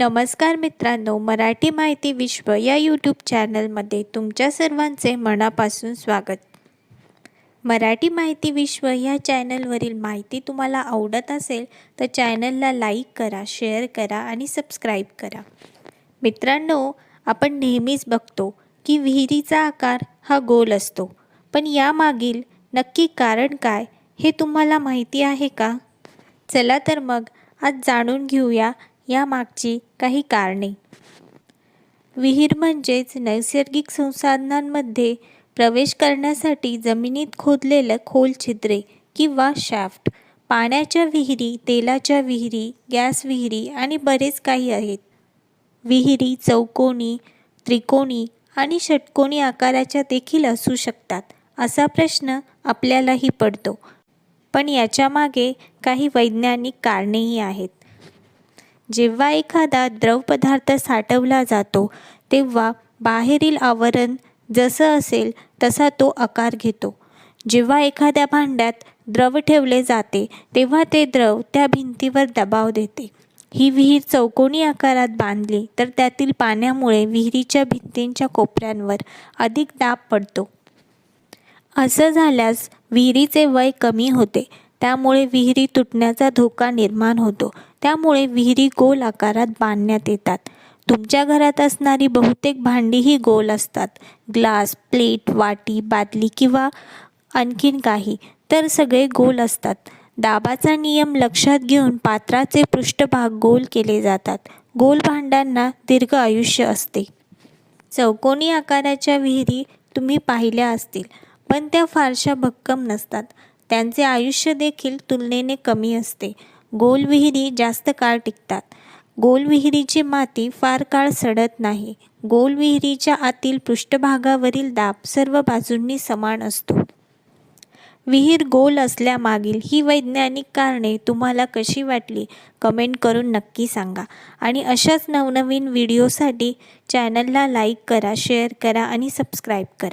नमस्कार मित्रांनो मराठी माहिती विश्व या यूट्यूब चॅनलमध्ये तुमच्या सर्वांचे मनापासून स्वागत. मराठी माहिती विश्व या चॅनलवरील माहिती तुम्हाला आवडत असेल तर चॅनलला लाईक करा शेअर करा आणि सबस्क्राईब करा. मित्रांनो आपण नेहमीच बघतो की विहिरीचा आकार हा गोल असतो पण यामागील नक्की कारण काय हे तुम्हाला माहिती आहे का? चला तर मग आज जाणून घेऊया यामागची काही कारणे. विहीर म्हणजेच नैसर्गिक संसाधनांमध्ये प्रवेश करण्यासाठी जमिनीत खोदलेलं खोल छिद्रे किंवा शॅफ्ट पाण्याच्या विहिरी तेलाच्या विहिरी गॅस विहिरी आणि बरेच काही आहेत. विहिरी चौकोनी त्रिकोणी आणि षटकोनी आकाराच्या देखील असू शकतात असा प्रश्न आपल्यालाही पडतो. पण याच्यामागे काही वैज्ञानिक कारणेही आहेत. जेव्हा एखादा द्रवपदार्थ साठवला जातो तेव्हा बाहेरील आवरण जसं असेल तसा तो आकार घेतो. जेव्हा एखाद्या भांड्यात द्रव ठेवले जाते तेव्हा ते द्रव त्या भिंतीवर दबाव देते. ही विहीर चौकोनी आकारात बांधली तर त्यातील पाण्यामुळे विहिरीच्या भिंतींच्या कोपऱ्यांवर अधिक दाब पडतो. असं झाल्यास विहिरीचे वय कमी होते. त्यामुळे विहिरी तुटण्याचा धोका निर्माण होतो. त्यामुळे विहिरी गोल आकारात बांधण्यात येतात. तुमच्या घरात असणारी बहुतेक भांडीही गोल असतात. ग्लास प्लेट वाटी बादली किंवा आणखीन काही तर सगळे गोल असतात. दाबाचा नियम लक्षात घेऊन पात्राचे पृष्ठभाग गोल केले जातात. गोल भांड्यांना दीर्घ आयुष्य असते. चौकोनी आकाराच्या विहिरी तुम्ही पाहिल्या असतील पण त्या फारशा भक्कम नसतात. त्यांचे आयुष्य देखील तुलनेने कमी असते. गोल विहिरी जास्त काळ टिकतात. गोल विहिरीची माती फार काळ सडत नाही. गोल विहिरीच्या आतील पृष्ठभागावरील दाब सर्व बाजूंनी समान असतो. विहीर गोल असल्यामागील ही वैज्ञानिक कारणे तुम्हाला कशी वाटली? कमेंट करून नक्की सांगा. आणि अशाच नवनवीन व्हिडिओसाठी चॅनलला लाईक करा शेअर करा आणि सबस्क्राईब करा.